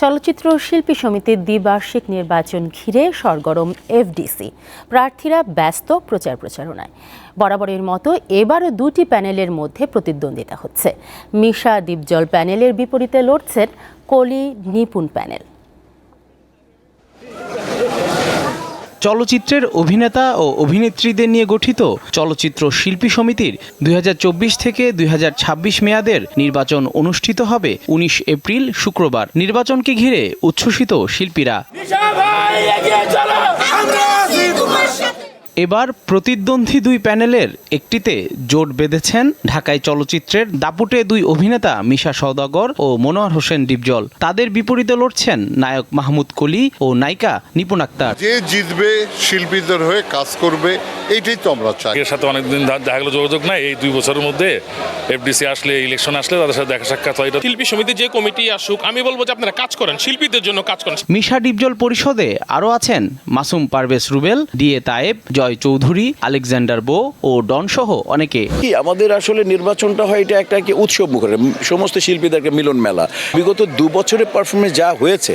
চলচ্চিত্র শিল্পী সমিতির দ্বিবার্ষিক নির্বাচন ঘিরে সরগরম এফডিসি প্রার্থীরা ব্যস্ত প্রচার প্রচারণায়। বরাবরের মতো এবারও দুটি প্যানেলের মধ্যে প্রতিদ্বন্দ্বিতা হচ্ছে। মিশা দ্বীপজল প্যানেলের বিপরীতে লড়ছেন কলি নিপুণ প্যানেল। চলচ্চিত্রের অভিনেতা ও অভিনেত্রীদের নিয়ে গঠিত চলচ্চিত্র শিল্পী সমিতির দুই হাজার চব্বিশ থেকে দুই হাজার ছাব্বিশ মেয়াদের নির্বাচন অনুষ্ঠিত হবে উনিশ এপ্রিল শুক্রবার। নির্বাচনকে ঘিরে উচ্ছ্বসিত শিল্পীরা। এবার প্রতিদ্বন্দ্বী দুই প্যানেলের একটিতে জোট বেঁধেছেন ঢাকায় চলচ্চিত্রের দাপুটে দুই অভিনেতা মিশা সওদাগর ও মনোয়ার হোসেন ডিপজল। তাদের বিপরীতে লড়ছেন নায়ক মাহমুদ কলি ও নায়িকা নিপুণ আক্তার। যে জিতবে শিল্পীদের হয়ে কাজ করবে এইটাই তো আমরা চাই। এর সাথে অনেকদিন দেখা গেলো যোগাযোগ নাই এই দুই বছরের মধ্যে এফডিসি আসলে ইলেকশন আসলে তাদের সাথে দেখা সাক্ষাৎ হয়। শিল্পী সমিতি যে কমিটি আসুক আমি বলব যে আপনারা কাজ করেন শিল্পীদের জন্য কাজ করেন। মিশা ডিপজল পরিষদে আরও আছেন Masum Parvez Rubel DA Tayeb Joy Chowdhury, Alexander Bo ও ডন সহ অনেকে। কি, আমাদের আসলে নির্বাচনটা হয় এটা একটা কি উৎসব মুখের সমস্ত শিল্পীদেরকে মিলন মেলা। বিগত দু বছরের পারফরমেন্স যা হয়েছে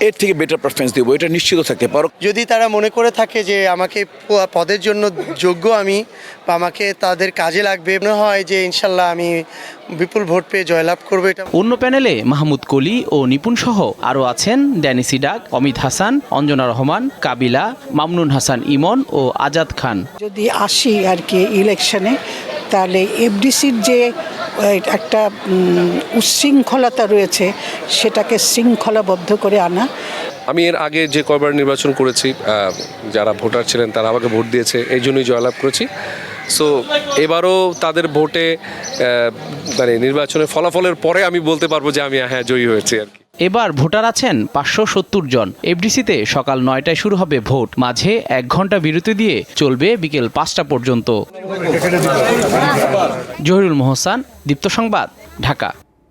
এর থেকে বেটার পারফরমেন্স দেবো এটা নিশ্চিত থাকতে পারো। যদি তারা মনে করে থাকে যে আমাকে প- পদের জন্য যোগ্য আমি বা আমাকে তাদের কাজে লাগবে মনে হয় যে ইনশাল্লাহ আমি বিপুল ভোট পেয়ে জয়লাভ করব এটা। অন্য প্যানেলে মাহমুদ কলি ও নিপুণ সহ আরও আছেন ড্যানি সিডাক অমিত হাসান অঞ্জনা রহমান কাবিলা মামনুন হাসান ইমন ও আজাদ খান। যদি আসি আর কি ইলেকশনে তাহলে এফডিসির যে একটা উচ্ছৃঙ্খলতা রয়েছে, সেটাকে শৃঙ্খলাবদ্ধ করে আনা। আমি এর আগে যে কয়বার নির্বাচন করেছি যারা ভোটার ছিলেন তারা আমাকে ভোট দিয়েছে, এই জন্যই জয়লাভ করেছি। সো এবারও তাদের ভোটে মানে নির্বাচনের ফলাফলের পরে আমি বলতে পারব যে আমি হ্যাঁ জয়ী হয়েছি আর কি। এবার ভোটার আছেন পাঁচশো সত্তর জন। এফডিসিতে সকাল নয়টায় শুরু হবে ভোট। মাঝে এক ঘণ্টা বিরতি দিয়ে চলবে বিকেল পাঁচটা পর্যন্ত। জহিরুল মোহসান, দীপ্ত সংবাদ, ঢাকা।